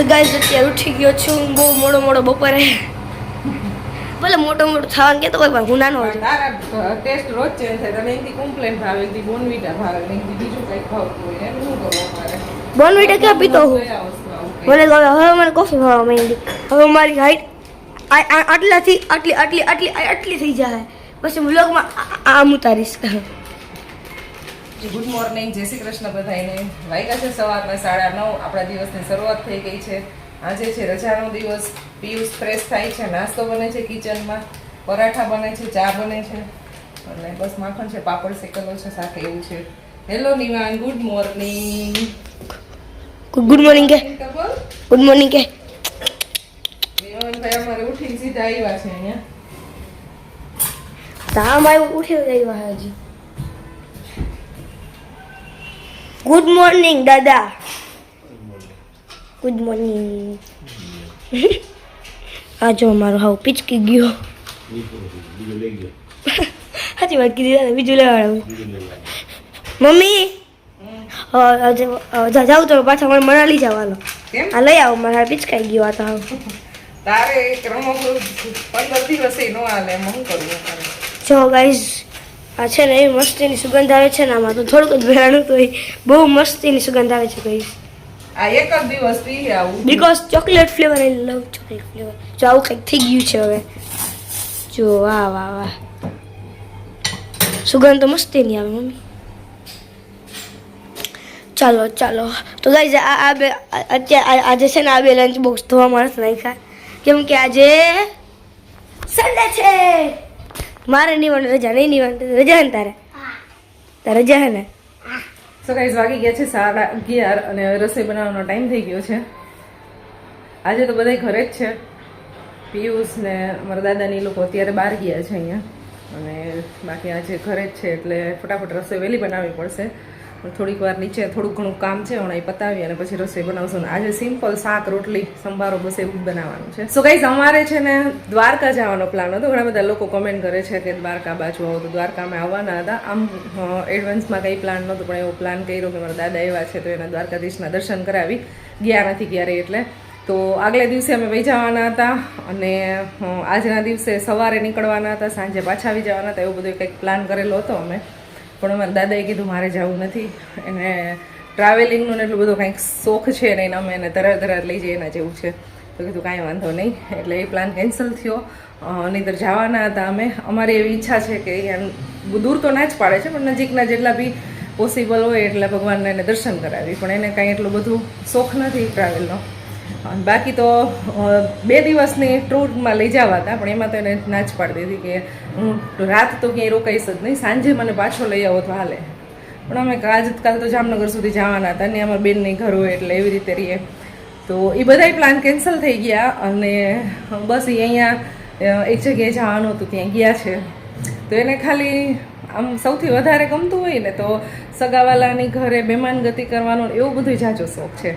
So guys અત્યારે ઉઠી ગયો છું. બહુ મોડો મોડો બપોરે. ભલે મોટો મોટો થવાનું કહેતો હોય પણ હું નાનો હતો ટેસ્ટ રોજ ચેન્જ થાય. તને એની કમ્પ્લેન ભાવે એની બોનવીટા ભાવે ને બીજું કંઈક ભાવતું હોય એમ શું કરવું બોનવીટા ક્યાં પીતો? હું ભલે મને હવે મને કોફી ભાવવા માંડી. હવે મારી હાઈટ આટલાથી આટલી આટલી આટલી આટલી થઈ જાય. પછી વ્લોગમાં આમ ઉતારીશ. ગુડ મોર્નિંગ જય શ્રી કૃષ્ણ બધાને વાગ્યા છે સવારના સાડા નવ. આપણા દિવસની શરૂઆત થઈ ગઈ છે. આજે છે રજાનો દિવસ. પિયુષ ફ્રેશ થાય છે નાસ્તો બને છે કિચનમાં. પરાઠા બને છે ચા બને છે. અને બસ માખણ છે પાપડ શેકેલો છે સાથે એવું છે. Hello Nivan good morning. Good morning કે. ગુડ મોર્નિંગ કે. નિવાનભાઈ અમારે ઉઠીને સીધા આવ્યા છે અહીંયા. તામ આવ્યું ઉઠી આવ્યા હજી. ગુડ મોર્નિંગ દાદા ગુડ મોર્નિંગ આ જો મારો હાવ પિચકી ગયો. સાચી વાત કીધી દાદા બીજું લેવાનું મમ્મી જાઉં તો પાછા મને મનાલી જવાનો આ લઈ આવો મારા પિચકાઈ ગયો આ તો હાવ. તારે એક પંદર દિવસે નો આલે એમ કરું? જો ગાઈઝ આ છે ને એવી મસ્તીની સુગંધ આવે છે ને આમાં તો થોડુંક જ ભેળાણું તો બહુ મસ્તીની સુગંધ આવે છે કઈ આ એક જ દિવસ પી આવું. Because chocolate flavour I love chocolate flavour જો આવું કંઈક થઈ ગયું છે હવે. જો વાહ વાહ વાહ. સુગંધ તો મસ્તીની આવે મમ્મી. ચાલો ચાલો. તો ગાઈઝ આ આ બે અત્યારે આજે છે ને આ બે લંચ બોક્સ ધોવા નથી નાખ્યા. કેમ કે આજે સન્ડે છે. મારે નિવાણ રજા નહીં નિવાણ રજા ને તારે? તારે રજા ને? સો ગાઈઝ વાગી ગયા છે સાડા અગિયાર અને રસોઈ બનાવવાનો ટાઈમ થઈ ગયો છે. આજે તો બધા ઘરે જ છે. પિયુષ ને મારા દાદાની લોકો અત્યારે બહાર ગયા છે અહીંયા. અને બાકી આજે ઘરે જ છે, એટલે ફટાફટ રસોઈ વહેલી બનાવવી પડશે. થોડીક વાર નીચે થોડુંક ઘણું કામ છે, હમણાં એ પતાવી અને પછી રસોઈ બનાવશું. ને આજે સિમ્પલ શાક, રોટલી, સંભારો બસ એવું જ બનાવવાનું છે. સો ગાઈઝ અમારે છે ને દ્વારકા જવાનો પ્લાન હતો. ઘણા બધા લોકો કમેન્ટ કરે છે કે દ્વારકા બાજુ આવો. તો દ્વારકામાં આવવાના હતા. આમ એડવાન્સમાં કંઈ પ્લાન નહોતો, પણ એવો પ્લાન કર્યો કે મારા દાદા એવા છે, તો એના દ્વારકાધીશના દર્શન કરાવી. ગયા નથી ક્યારે એટલે. તો આગલે દિવસે અમે વહી જવાના હતા અને આજના દિવસે સવારે નીકળવાના હતા, સાંજે પાછા આવી જવાના હતા. એવું બધું કંઈક પ્લાન કરેલો હતો અમે. પણ અમારા દાદાએ કીધું, મારે જવું નથી. એને ટ્રાવેલિંગનું ને એટલું બધું કંઈક શોખ છે ને એના અમે એને તરત તરત લઈ જઈએ એના જેવું છે. તો કીધું, કાંઈ વાંધો નહીં. એટલે એ પ્લાન કેન્સલ થયો. નહીંતર જવાના હતા અમે. અમારી એવી ઈચ્છા છે કે દૂર તો ના જ પાડે છે, પણ નજીકના જેટલા બી પોસિબલ હોય એટલા ભગવાનને એને દર્શન કરાવી. પણ એને કાંઈ એટલું બધું શોખ નથી ટ્રાવેલનો બાકી તો બે દિવસની ટૂરમાં લઈ જવા હતા, પણ એમાં તો એને ના જ પાડી દીધી કે હું રાત તો ક્યાંય રોકાઈશ જ નહીં, સાંજે મને પાછો લઈ આવો તો હાલે. પણ અમે આજ કાલ તો જામનગર સુધી જવાના હતા અને અમારા બેનની ઘર હોય એટલે એવી રીતે રહીએ. તો એ બધાય પ્લાન કેન્સલ થઈ ગયા અને બસ અહીંયા એક જગ્યાએ જવાનું હતું, ત્યાં ગયા છે. તો એને ખાલી આમ સૌથી વધારે ગમતું હોય ને તો સગાવાલાની ઘરે મહેમાન ગતિ કરવાનો એવું બધું જાજો શોખ છે.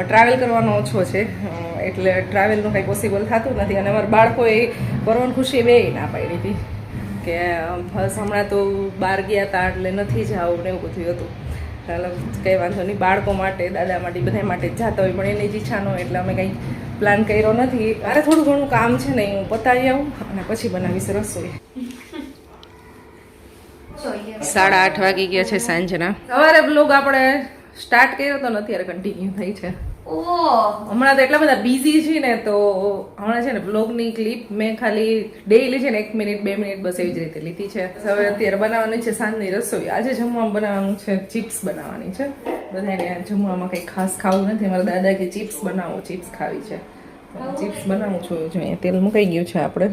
ટ્રાવેલ કરવાનો ઓછો છે. એટલે ટ્રાવેલનું કંઈ પોસિબલ થતું નથી અને અમારા બાળકોએ પરવન ખુશી બે ના પાડી હતી. કે બસ હમણાં તો બહાર ગયા હતા એટલે નથી જાવું ને એવું બધું હતું. ચાલો કંઈ વાંધો નહીં. બાળકો માટે દાદા માટે બધા માટે જતા હોય પણ એની જ ઈચ્છા ન હોય એટલે અમે કંઈ પ્લાન કર્યો નથી. અરે થોડું ઘણું કામ છે ને હું પતાવી આવું અને પછી બનાવીશ રસોઈ. સાડા આઠ વાગી ગયા છે સાંજના. સવારે બ્લોગ આપણે સ્ટાર્ટ કર્યો તો ને અત્યારે કન્ટિન્યુ થઈ છે. હમણાં તો એટલા બધા બિઝી છે ને તો હમણાં છે ને બ્લોગની ક્લિપ મેં ખાલી ડેઈલી છે ને એક મિનિટ બે મિનિટ બસ એવી જ રીતે લીધી છે. હવે અત્યારે બનાવવાની છે સાંજની રસોઈ. આજે જમવામાં બનાવવાનું છે ચિપ્સ બનાવવાની છે. બધાને જમવામાં કંઈ ખાસ ખાવું નથી. મારા દાદા કે ચિપ્સ બનાવો ચિપ્સ ખાવી છે. ચિપ્સ બનાવું છું. જોઈએ તેલ મુકાઈ ગયું છે આપણે.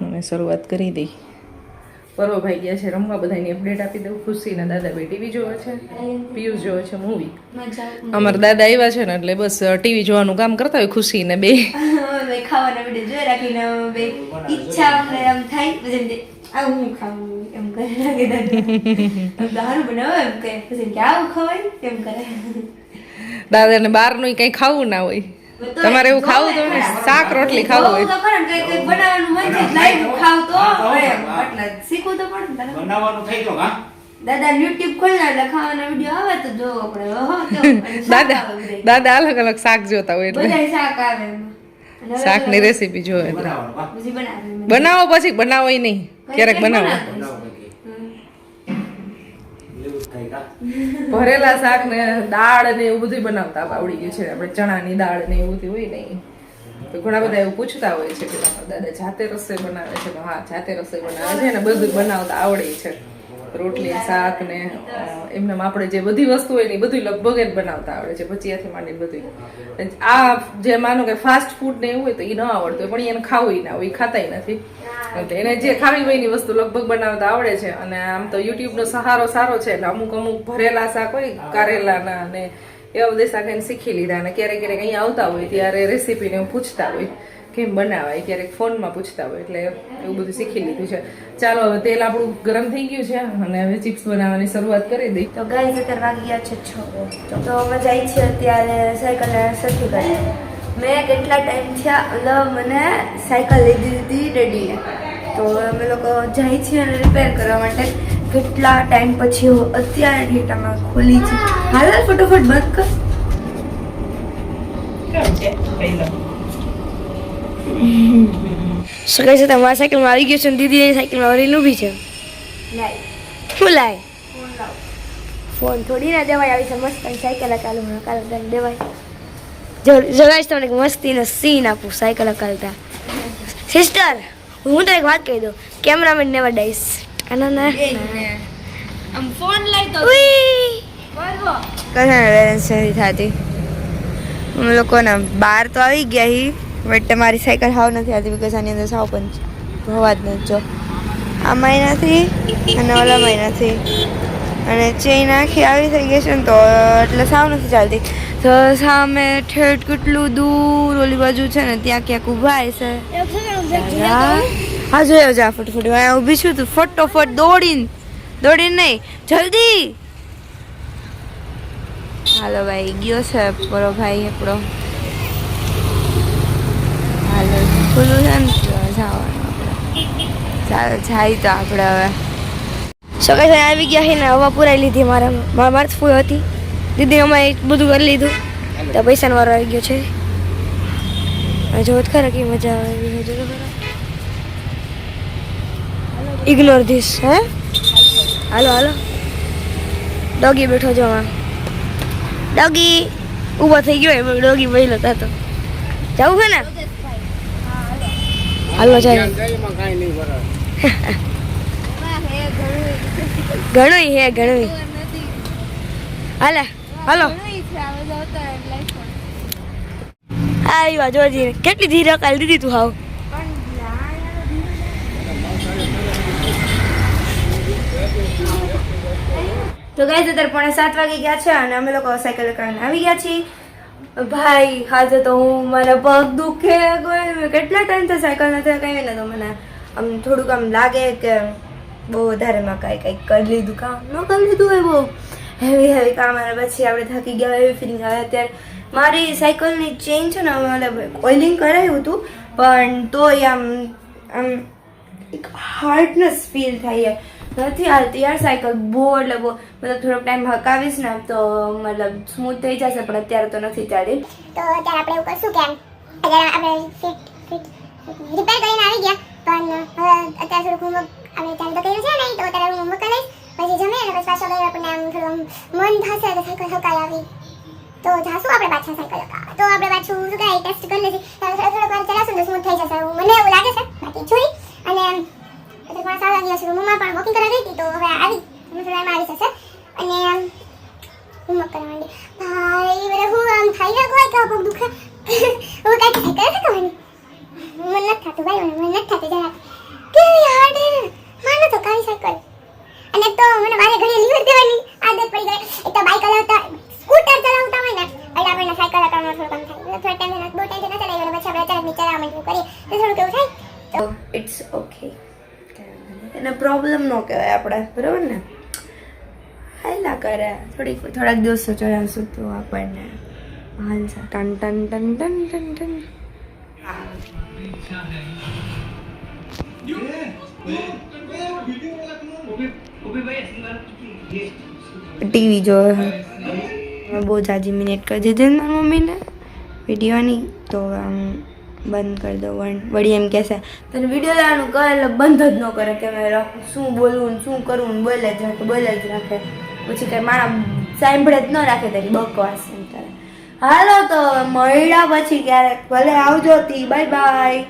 અને શરૂઆત કરી દઈ. પરવો ભાઈ ગયા છે રમવા બધાની અપડેટ આપી દઉં. ખુશીના દાદા બે ટીવી જોવે છે પિયુષ જોવે છે મૂવી અમારા દાદા આવ્યા છે ને એટલે બસ ટીવી જોવાનું કામ કરતા હોય ખુશી ને બે ખાવાના વીડિયો જોઈ રાખીને બે ઈચ્છા એમ થાય પછી આ હું ખાવું એમ કરે લાગે દાદા. દારૂ બનાવો એમ કહે પછી કે આવું ખવાય? એમ કરે. દાદાને બહારનું કંઈ ખાવું ના હોય. તમારે એવું ખાવું તો ને. શાક રોટલી ખાવું હોય. તો ખરા ને કંઈક કંઈક બનાવવાનું મન થાય લાઈવ ખાવ તો એટલે શીખવું તો પડે બનાવવાનું થઈ ગયો હા? દાદા યુટ્યુબ ખોલ એટલે ખાવાના વીડિયો આવે તો જો આપણે. ઓહો તો અને શાક દાદા દાદા અલગ અલગ શાક જોતા હોય એટલે. બધાય શાક આવે શાકની રેસીપી જોવે બનાવે પછી બનાવો નહીં. ક્યારેક બનાવો. ભરેલા શાક ને દાળ ને એવું બધું બનાવતા. આવડી ગયું છે. આપણે ચણાની દાળ ને એવું બધું હોય નહીં ઘણા બધા એવું પૂછતા હોય છે કે દાદા જાતે રસોઈ બનાવે છે. હા, જાતે રસોઈ બનાવે છે ને બધું બનાવતા આવડે છે. રોટલી, શાક ને એમને આપણે જે બધી વસ્તુ હોય ને એ બધું લગભગ જ બનાવતા આવડે છે ભજીયાથી માંડીને બધું આ જે માનો કે ફાસ્ટ ફૂડ ને એવું હોય તો એ ન આવડતું પણ એને ખાવું ના હોય ખાતાય નથી. એને જે ખાવી હોય એની વસ્તુ લગભગ બનાવતા આવડે છે. અને આમ તો યુટ્યુબનો સહારો સારો છે, એટલે અમુક અમુક ભરેલા શાક હોય કારેલાના અને એવા બધા શાક એને શીખી લીધા અને ક્યારેક ક્યારેક અહીંયા આવતા હોય, ત્યારે રેસીપીને પૂછતા હોય. કેમ બનાવાય? ક્યારેક ફોનમાં પૂછતા હોય એટલે એવું બધું શીખી લીધું છે. ચાલો હવે તેલ આપણું ગરમ થઈ ગયું છે અને હવે ચિપ્સ બનાવવાની શરૂઆત કરી દઈ. તો ગાય અત્યારે વાગી ગયા છે છ. તો અમે જાય છે અત્યારે સાયકલ સરખી કરી મેં કેટલા ટાઈમ થયા મતલબ મને સાયકલ લીધી હતી ડેડીએ. તો અમે લોકો જાય છીએ અને રિપેર કરવા માટે. કેટલા ટાઈમ પછી અત્યારે ડેટામાં ખોલી છે. હાલ ફટોફટ બંધ કર. કેમ છે? તમારા સાયકલમાં આવી ગયો છે દીદી સાયકલમાં વળી ઊભી છે. શું લાય? ફોન થોડી ના દેવાય આવી છે મસ્ત સાયકલ ચાલુ કાલ તને દેવાય. જગાઈશ તમને એક મસ્તીનો સીન આપું સાયકલ હકાલતા. સિસ્ટર હું તો એક વાત કહી દઉં. કેમેરામેન નેવર ડાઈસ આના ના. આમ ફોન લઈ તો કશાને બેલેન્સ નથી થતી. અમે લોકોના બહાર તો આવી ગયા હી. બટ તમારી સાયકલ હાવ નથી આવતી બિકોઝ આની અંદર સાવ પણ હોવા જ નથી. જો, આ નથી અને ઓલા નથી અને ચેન આખી આવી થઈ ગઈ છે ને તો એટલે સાવ નથી ચાલતી. તો સામે ઠેઠ કેટલું દૂર ઓલી બાજુ છે ને, ત્યાં ક્યાંક ઊભા છે. હા જોયો, જા ફટફટ અહીંયા ઊભી છું તું ફટોફટ દોડીને દોડીને નહીં, જલ્દી. હાલો ભાઈ, ગયો છે પરો ભાઈ આપણો હાલો ખુલ્લું છે ને જવાનું આપણે તો આપણે હવે સકાળ સાંજે આવી ગયા છે ને હવા પુરાઈ લીધી મારા મારા મારે ફૂલ હતી. દીદી અમારે બધું કરી લીધું તો પૈસાનો વારો આવી ગયો છે. હવે જો ખરા કે મજા આવે જો ખરા ઇગ્નોર ધીસ હે હાલો હાલો ડોગી બેઠો જો ડોગી ઊભો થઈ ગયો ડોગી બેલો તો. જવું છે ને? હાલો જાય. ઘણું હે ઘણું હાલે, હાલો. આવ્યા જોજી કેટલી ધીરે કાલ દીધી તું હાવ. તો ગાઈઝ અત્યારે પોણે સાત વાગે ગયા છે અને અમે લોકો સાયકલ કરીને આવી ગયા છીએ. ભાઈ, આજે તો હું મારા પગ દુખે કોઈ કેટલા ટાઈમથી સાયકલ નથી કહીએ ને તો મને આમ થોડુંક આમ લાગે કે બહુ વધારે માં કાંઈ કંઈક કરી લીધું કામ. ન કરી લીધું હોય બહુ. હેવી હેવી કામ અને પછી આપણે થાકી ગયા એવી ફિલિંગ આવે. અત્યારે મારી સાયકલની ચેન છે ને મતલબ ઓઇલિંગ કરાયું હતું, પણ તોય આમ આમ એક હાર્ડનેસ ફીલ થાય નથી હાલતી યાર સાયકલ બહુ એટલે બહુ, મતલબ થોડોક ટાઈમ હકાવીશ ને તો, મતલબ સ્મૂથ થઈ જશે, પણ અત્યારે તો નથી ચાલી. તો અત્યારે આપણે એવું કરશું કેમ? આપણે રિપેર કરીને આવી ગયા, પણ અત્યારે થોડુંક હોમવર્ક આપણે ચાલુ તો કર્યું છે નહીં તો અત્યારે હું હોમવર્ક કરીશ પછી જમે અને પછી પાછો ગયો આપણને આમ થોડું મન થશે તો સાયકલ હકાઈ આવી. તો જાશું આપણે પાછા સાયકલ હકાવા. તો આપણે પાછું શું કહેવાય ટેસ્ટ કરી લઈશું. તો થોડો થોડો વાર ચલાવશું તો સ્મૂથ થઈ જશે. મને એવું લાગે છે બાકી જોઈ અને અત્યારે પણ સારા ગયા છે મમ્મા પણ વોકિંગ કરવા ગઈ હતી તો હવે આવી તમે થોડા એમાં આવી જશે અને આમ હોમવર્ક કરવા માંડી ભાઈ બધા હું આમ થઈ ગયો હોય કે પગ દુખે હું કાંઈ સાયકલ નથી કહેવાની મન નથી થતું ભાઈ મને મન નથી થતું જરા કેવી હાર્ડ હે માનો તો કાવી સાયકલ અને એક તો મને વારે ઘડીએ લીવર આદત પડી જાય એક તો બાઇક ચલાવતા સ્કૂટર ચલાવતા હોય ને એટલે આપણને સાયકલ હલાવવાનું થોડું કમ થાય. થોડા ટાઈમ બહુ ટાઈમ ના ચલાવી પછી આપણે અચાનક નીચે આવવા માંડીએ કરીએ. તો થોડું કેવું થાય. તો ઇટ્સ ઓકે એને પ્રોબ્લેમ ન કહેવાય આપણે બરાબર ને? હાયલા કરે. થોડીક થોડાક દિવસો ચલાવશું તો આપણને હાલશે ટન ટન ટન ટન ટન ટન. ટીવી છે. મેં બહુ જાજી મિનિટ કરી દીધી મારી મમ્મીને વિડીયોની તો આમ બંધ કરી દો વળી એમ કહેશે, તને વીડિયો લેવાનું કહે એટલે બંધ જ ન કરે કે મેં શું બોલવું શું કરવું બોલે જ રાખે, બોલે જ રાખે. પછી કંઈ મારા સાંભળે જ ન રાખે તારી બકવાસ એમ તારે. હાલો તો મળ્યા પછી ક્યારેક. ભલે આવજો તી બાય બાય